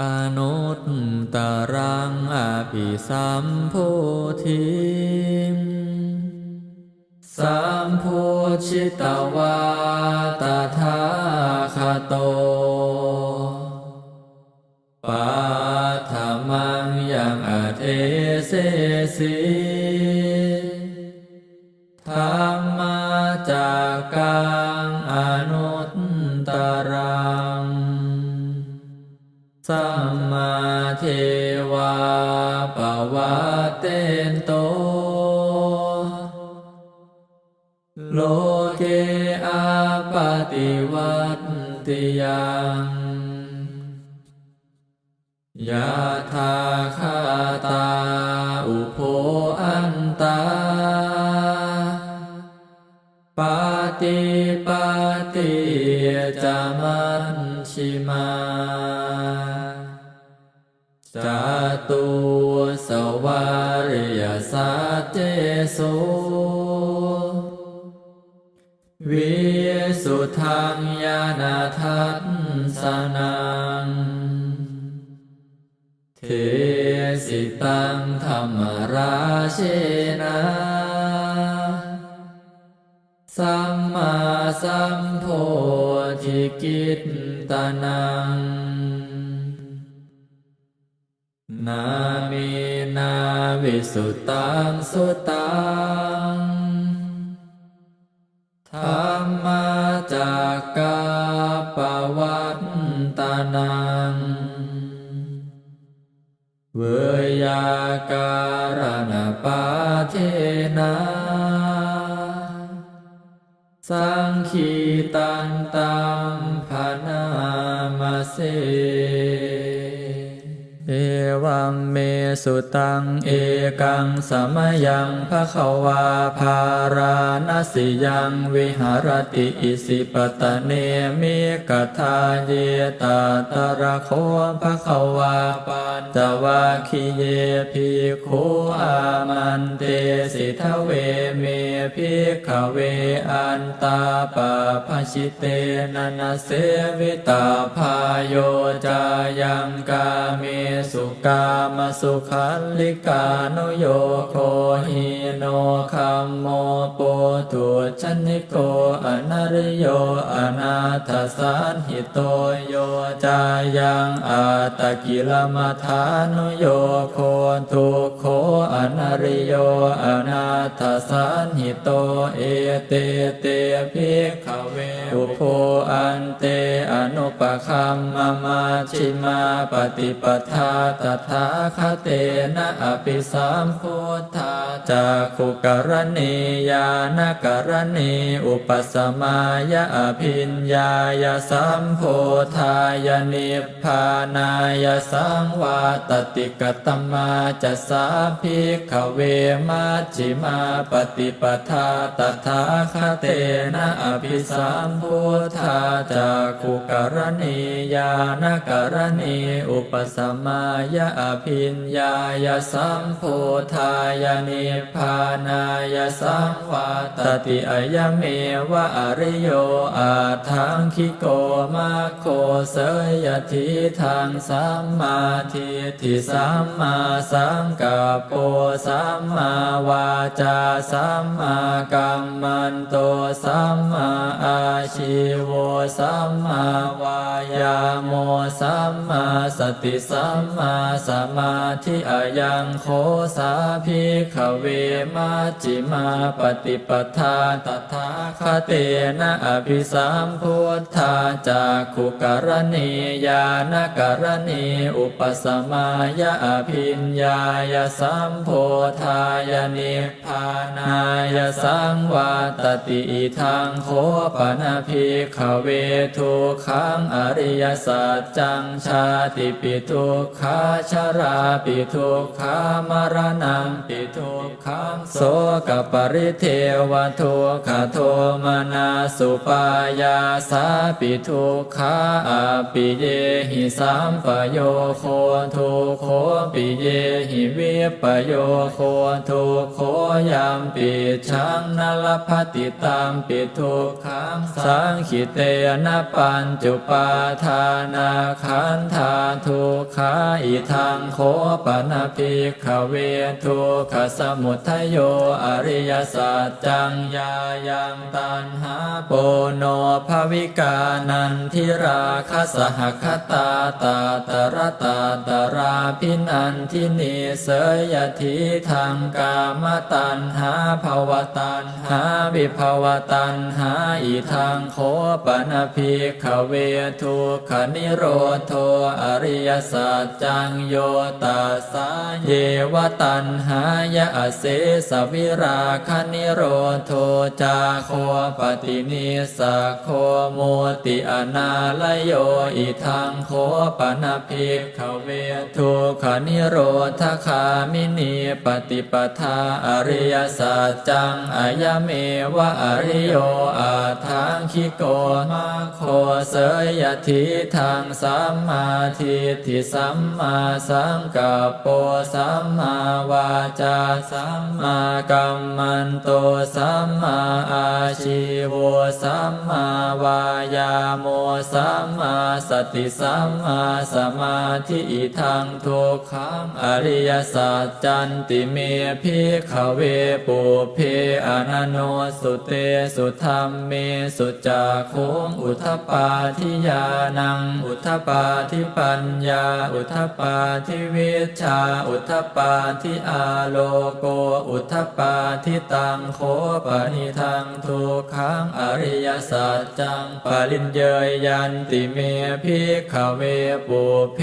อนุตตรังอภิสัมโพธิสัมโพชิตวาตถาคโตปัทมังยังอาเทเสสีธรรมาจากกังอนุ สัมมาเทว จาตุสวาริยสัจเจโสวิสุทธังญาณทัสสนังเทสิตังธรรมราเชนะสัมมาสัมโพธิกิตตานัง นามินาวิสุตตังสุตังธรรมาจากกาปวัตตานัง เวยาการณปาเทนาสังคีตันตังพนามาเส ධම්මේ สุตังเอกังสมยังภะคะวาภาราณสิยังวิหารติอิสิปตะเนมิกทาเยตาตระโคภะคะวาปัญจวัคคีเยภิกขุอามันเตสิทเวเมภิกขเวอันตาปะภะชิเตนันเสวิตาพายโยจายังกาเมสุกามสุขันลิกานุโยโคหิโนคัมโมปุตุชนิโกอนาริโยอนาถสันหิโตโยจายังอาตะกิลมัทานุโยโคทุโค นาริโยอนาถสันหิโตเอเตเตภิกขเวอุโพอันเตอนุปคัมมามาชิมาปฏิปทาตถาคเตนะอภิสัมพุทธาจากขุกรณียานกรณีอุปสมายะอภิญญายสัมโพธายนิพพานายสังวาตติกตมาจะสาภิกขเวมัชฌิมาปฏิปทาตถาคเตนะอภิสัมพุทธาจากขุกรณียานกรณีอุปสมายะอภิญญายสัมโพธายนิพพานายสังวาตติอายเมวะอริโยอาทังคิโกมาโคเสยทิทางสัมมาทิฏฐิสัมมาสังกัปโปสัมมาวาจาสัมมากัมมันโตสัมมาอาชิโวสัมมาวายาโมสัมมาสติสัมมาสมาธิอายังโคสาภิกขเวมัจจิมาปฏิปทาตถาคเตนะอภิสัมพุทธาจากขุกรณียานกรณีอุปสมายะอภิญญายสัมโพธายนิพพานายสังวาตติอิทังโคปนาภิกขเวทุขังอริยสัจจังชาติปิทุกขาชราปิทุกขามรณังปิทุกขังโสกปริเทวทุกขโทมนาสุปายาสาปิทุกขาอปิเยหิสัมปโยโคทุโคปิเยหิวิปโยโคทุกโคยามปิชังนลภติตามปิทุกขังสังขิเตนะปัญจุปาทานาขันธาทุกขาอิทังโคปนาภิกขเวทุกขสมุทโยอริยสัจจังยายังตันหาโปโนภวิกานันทิราคสหคตาตาตระตาตราพินันทินีเสยทิทางกามตันหาภาวตันหาวิภาวตันหาอิทางโคปนภิกขเวทุกขนิโรโทอริยสัจจังโยตัสสาเยวตันหายะเสสวิราคนิโรโทจาโคปฏินิสะโคโมติอนาลโยอิทังโคปนภิกขเวทุกขนิโรธคามินีปฏิปทาอริยสัจจังอายเมวะอริโยอาทางคิโกมาโคเสยทิทางสัมมาทิฏฐิสัมมาสังกัปโปสัมมาวาจาสัมมากัมมันโตสัมมาอาชีวสัมมาวายาโมสัมมาสติสัมมาสมาธิอิทังทุกขังอริยสัจจันติเมพิขเวปุเพอนันโนสุเตสุธรรมเมสุจักโคงอุทธปาทิยานัง อุทธปาทิปัญญา อุทธปาทิวิชา อุทธปาทิอาโลโก อุทธปาทิตังโคปนิทังทุกขังอริยสัจจังปริญเยยยันติเมพิขเวปุเพ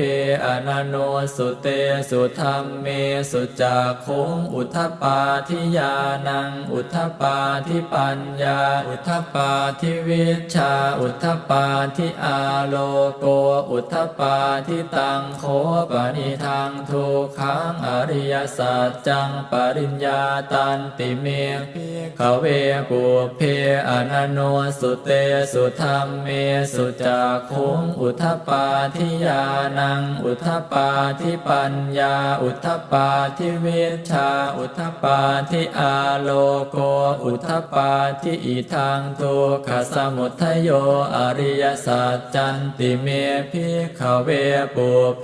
อนันโนสุเตสุธรรมเมสุจกโคงอุทธปาทิยานัง อุทธปาทิปัญญา อุทธปาทิวิชา อุทธปาทิอาโลโก อุทธปาทิตังโคปนิทังทุกขังอริยสัจจังปริญญาตันติเมพิขเวปุเพอนันโนสุเตสุธรรมเมสุจักขุงอุทธปาทิยานัง อุทธปาทิปัญญา อุทธปาทิวิชชาอุทธปาทิอาโลโกอุทธปาทิอิทังทุกขสมุทโยอริยสัจจันติเมพิขเวปุเพ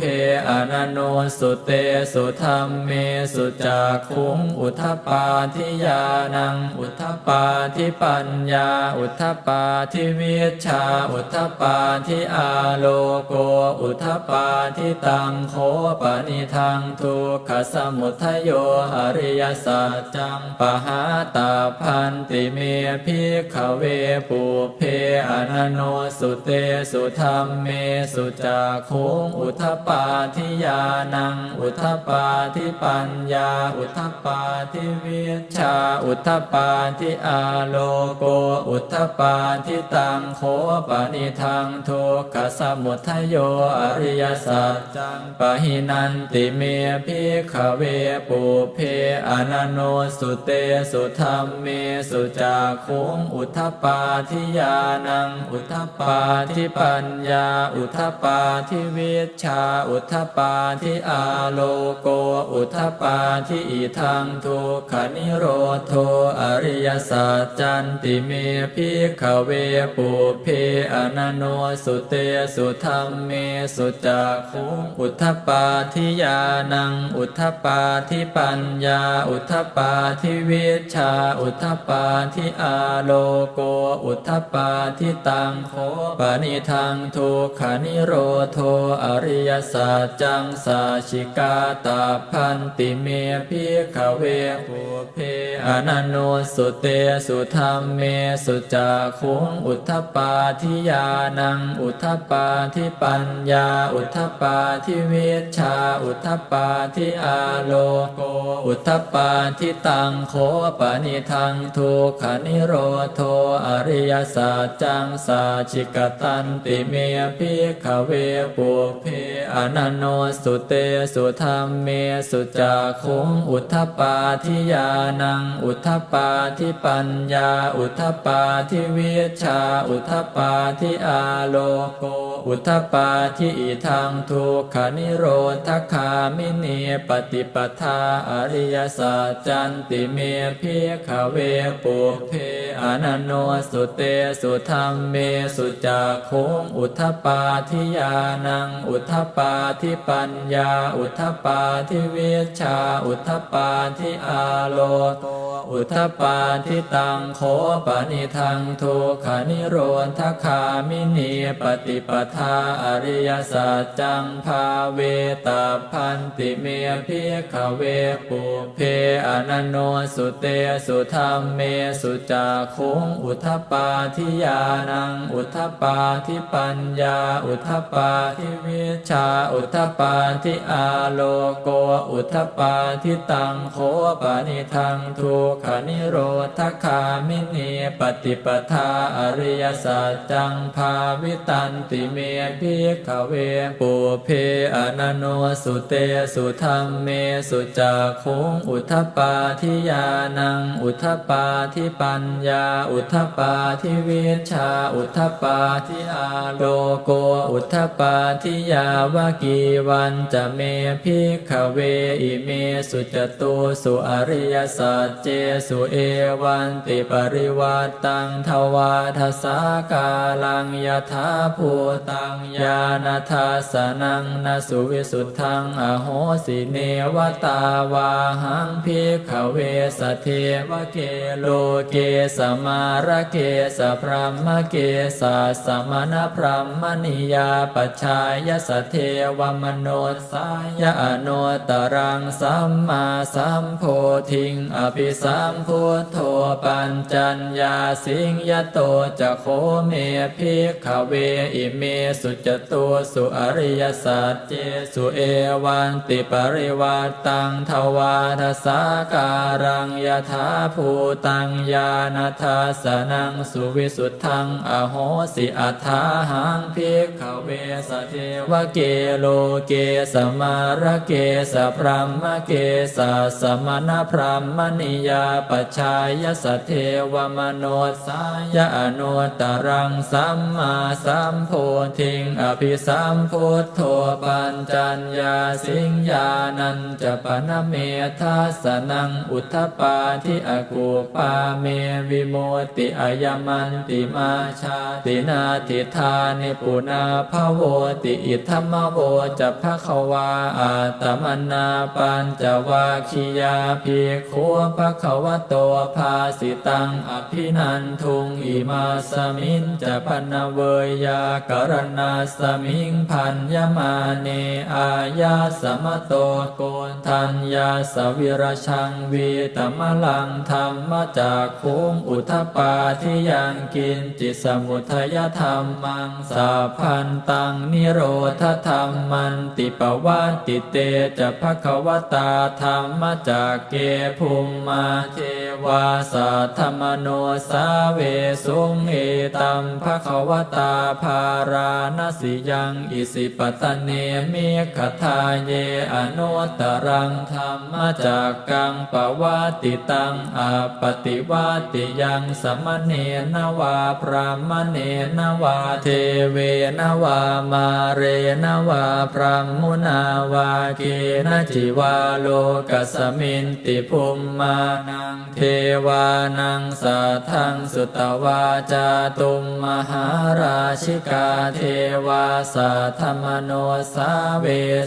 อนันโนสุเตสุธรรมเมสุจักขุงอุทธปาทิยานังอุทธปาทิปัญญา อุทธปาทิวิชชาอุทธปาทิอาโลโกอุทธปาทิตังโคปนิทังทุกขสมุททโยอริยสัจจังปหาตาพันติเมพิขเวปุเพอนโนสุเตสุธรรมเมสุจักขุงอุทปาทิยานัง อุทปาทิปัญญา อุทปาทิวิชา อุทปาทิอาโลโก อุทปาทิตังโคปนิทังทุกขสมุทโยอริยสัจจังปะหินันติเมพิขเวปุเพอนันโนสุเตสุธรรมเมสุจักขุงอุทปาทิยานัง อุทปาทิปัญญา อุทปาทิวิชา อุทปาทิอาโลโก อุทปาทิอิทังทุกขนิโรโทอริยสัจจันติเมพิขเวปุเพอนันโนสุเตสุธรรมเมสุจักขุงอุทปาทิยานัง อุทปาทิปัญญา อุทธปาทิวิชา อุทธปาทิอาโลโก อุทธปาทิตังโคปนิทังทุกขนิโรโทอริยสัจจังสาชิกาตาพันติเมพิขเวปุเพอนันโนสุเตสุธรรมเมสุจักขุงอุทธปาทิยานัง อุทธปาทิปัญญา อุทธปาทิวิชชา อุทธปาทิอาโลโกอุทธปาทิตังโคปนิทังทุกขนิโรโทอริยสัจจังสาชิกตันติเมพิขเวปุเพอนันโนสุเตสุธรรมเมสุจักขุงอุทธปาทิยานังอุทธปาทิปัญญา อุทธปาทิวิชา อุทธปาทิอาโลโกอุทธปาทิอิทังทุกขนิโรธคามินีปฏิปทาอริยสัจจันติเมพิกขเวปุเพอนันโนสุเตสุธรรมเมสุจักโคงอุทปาทิยานัง อุทปาทิปัญญา อุทปาทิเวชา อุทปาทิอาโลโก อุทธปาทิตังโคปนิทังทุกขานิโรธคามินีปฏิปทาอริยสัจจังภาเวตาพันติเมพิกขเวปุเพอนันโนสุเตสุธรรมเมสุจาโคงอุทธปาทิยานัง อุทธปาทิปัญญา อุทธปาทิวิชา อุทธปาทิอาโลโก อุทธปาทิตังโคปนิทังทุกขานิโรธคามินีปฏิปทาอริยสัจจังภาวิตันติเมพิขเวปุเพอนันโนสุเตสุธรรมเมสุจาโคงอุทปาทิยานัง อุทปาทิปัญญา อุทปาทิวิชา อุทปาทิอาโลโก อุทปาทิยาวากีวันจะเมพิขเวอิเมสุจตุสุอริยสัจเจสุเอวันติปริวัตตังทวาทสากาลังยถาภูตังญาณทัสนังนสุวิสุทธังอโหสิเนวตาวาหังพิขเวสเทวเกโลเกสมารเกสพรหมเกสาสมณพรหมนิยาปัจฉายสเทวมโนสายอโนตรังสัมมาสัมโพธิงอภิสัามพุทโธปัญจัญญาสิงยโตจะโคเมพิขเวอิเมสุจตุสุอริยสัจเจสุเอวันติปริวัตตังทวาทสาการังยถาภูตังญาณทัสนังสุวิสุทธังอโหสิอัฏฐาหังพิขเวสเทวเกโลเกสมาระเกสพรหมเกสสมณพรหมนิยาปชายสเทวมโนสายอโนตรังสัมมาสัมโพธิงอภิสัมพุทโธปัญจัญญาสิงญานันจะปนเมทัสนังอุทธปาทิอกูปาเมวิโมติอายมันติมาชาตินาทิธานิปุนาภโวติอิธรรมโวจะภควาอาตมนาปัญจวาคิยาภิกขุภควโตภาสิตังอภินันทุงอิมาสมินจะพันเวยยากรณาสมิงพันยมาเนอายาสมโตโกนทัญญาสวิรชังวีตมลังธรรมจากคุงอุทปาทิยังกินจิตสมุทยธรรมังสาพันตังนิโรธธรรมมันติปวัตติเตจะภควตาธรรมจากเกภูมิมาเทวาสาธมโนสาเวสุงเอตัมภควตาภาราณสิยังอิสิปตเนมิขทาเยอนุตรังธรรมจากกังปวัตติตังอาปฏิวัติยังสมณเณนวาพรามเณนวาเทเวนวามาเรนวาพรหมุนาวาเกนจิวาโลกัสมินติภูมิมานงเทวานังสัทธังสุตวาจาตุมมหาราชิกาเทวาสัทธมโนสาเว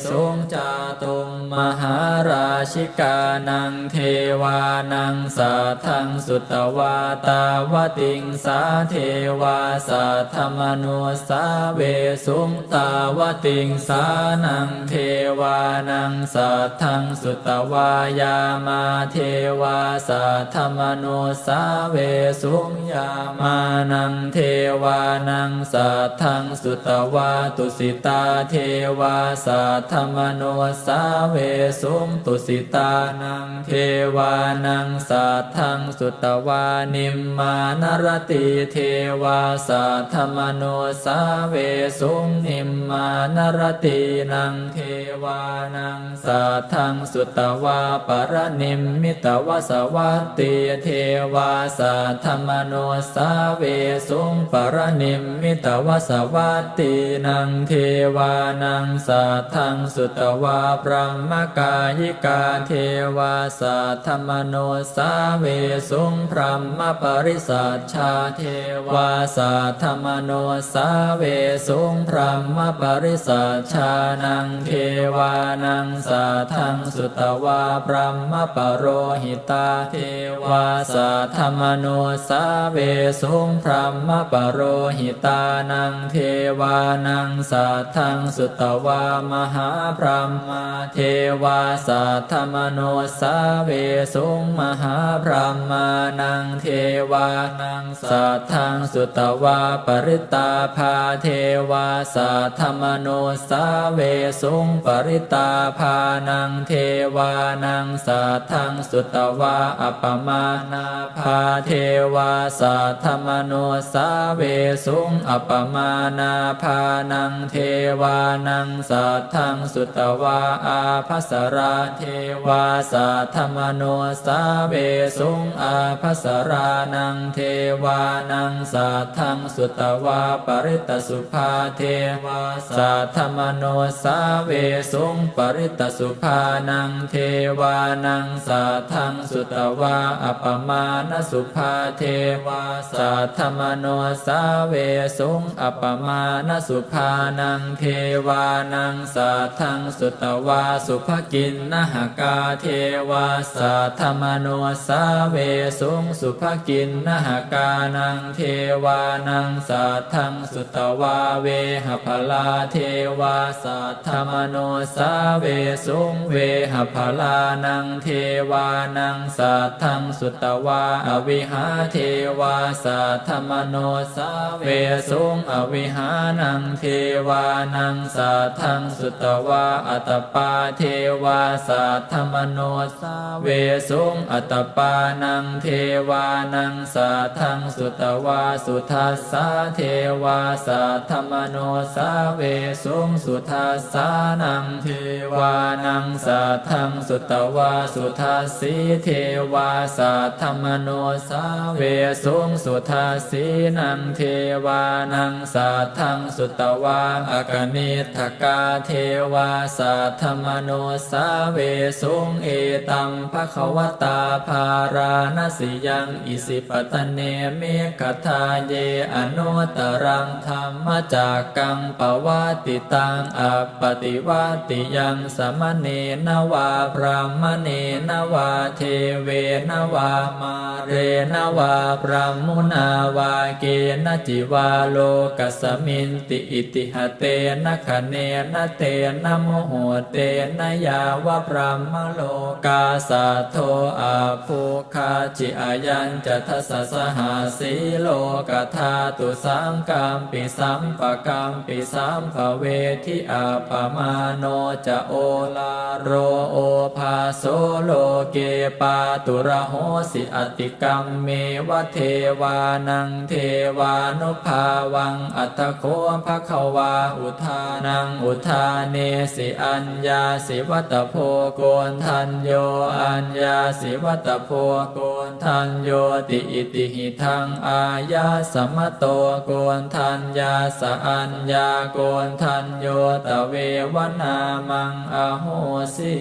สุงจาตุมมหาราชิกานังเทวานังสัทธังสุตวาตาวติงสาเทวาสัทธมโนสาเวสุงตาวติงสานังเทวานังสัทธังสุตวายามาเทวาสัทธมโนสาเวสุงยามานังเทวานังสัทธังสุตวาตุสิตาเทวาสัทธมโนสาเวสุงตุสิตานังเทวานังสัทธังสุตวานิมมานรติเทวาสัทธมโนสาเวสุงนิมมานรตินังเทวานังสัทธังสุตวาปรนิมมิตวสวตติเทวาสัทธมโนสาเวสุงปรนิมมิตวสวัตตินังเทวานังสัทธังสุตวาพระมกายิกาเทวาสัทธมโนสาเวสุงพระมปริสัชชาเทวาสัทธมโนสาเวสุงพระมปริสัชชานังเทวานังสัทธังสุตวาพระมปโรหิตาเทวาสัทธมโนสาเวสุงพระมปโรหิตานังเทวานังสัทธังสุตวามหาพรหมาเทวาสัทธมโนสาเวสุงมหาพรหมานังเทวานังสัทธังสุตวาปริตาภาเทวาสัทธมโนสาเวสุงปริตาภานังเทวานังสัทธังสุตวาอัปมานาภาเทวาสัทธมโนสาเวสุงอัปปมานาภานังเทวานังสัทธังสุตวาอาภัสราเทวาสัทธมโนสาเวสุงอาภัสรานังเทวานังสัทธังสุตวาปริตสุภาเทวาสัทธมโนสาเวสุงปริตสุภานังเทวานังสัทธังสุตวาอปมาณสุภาเทวาสัทธมโนสาเวสุงอปมาณสุภานังเทวานังสัทธังสุตวาสุภกินนหกาเทวาสัทธมโนสาเวสุงสุภกินนหกานังเทวานังสัทธังสุตวาเวหพลาเทวาสัทธมโนสาเวสุงเวหพลานังเทวานังสสัทธังสุตวาอวิหาเทวาสัทธมโนสาเวสุงอวิหานังเทวานังสัทธังสุตวาอัตตปาเทวาสัทธมโนสาเวสุงอัตตปานังเทวานังสัทธังสุตวาสุทัสสาเทวาสัทธมโนสาเวสุงสุทัสสานังเทวานังสัทธังสุตวาสุทัสสีเทวาสัทธมโนสาเวสุงสุทัสสีนังเทวานังสัทธังสุตวาอกนิทกาเทวาสัทธมโนสาเวสุงเอตัมภควตาภาราณสิยังอิสิปตเนเมกทาเยอนุตรังธรรมจากกังปวัติตังอปฏิวัติยังสมเนนวาพระมเนนวาเทเวนวามาเรนวาพระมุนาวาเกนจิวาโลกัสมินติอิติหเตนะคเนนะเตนะโมโหเตนะยาวะพระมโลกาสาโทอาภูคาจิอายัญจะทัสสะหาสีโลกธาตุสังกามปิสัมปะกามปิสัมภเวทิอาปมาโนจะโอลาโรโอภาโสโลเกปาตุระโหสิอติกรรมเมวะเทวานังเทวานุภาวัง อัตโคภะคะวาอุทานังอุทาเนสิอัญญาสิวัตโพโกนทันโยอัญญาสิวัตโพโกนทันโยติอิติหิทังอายาสมโตโกนทันยาสอัญญาโกนทันโยตเววนามังอโหสิ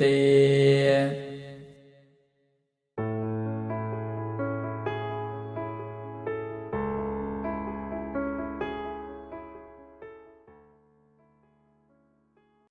ติ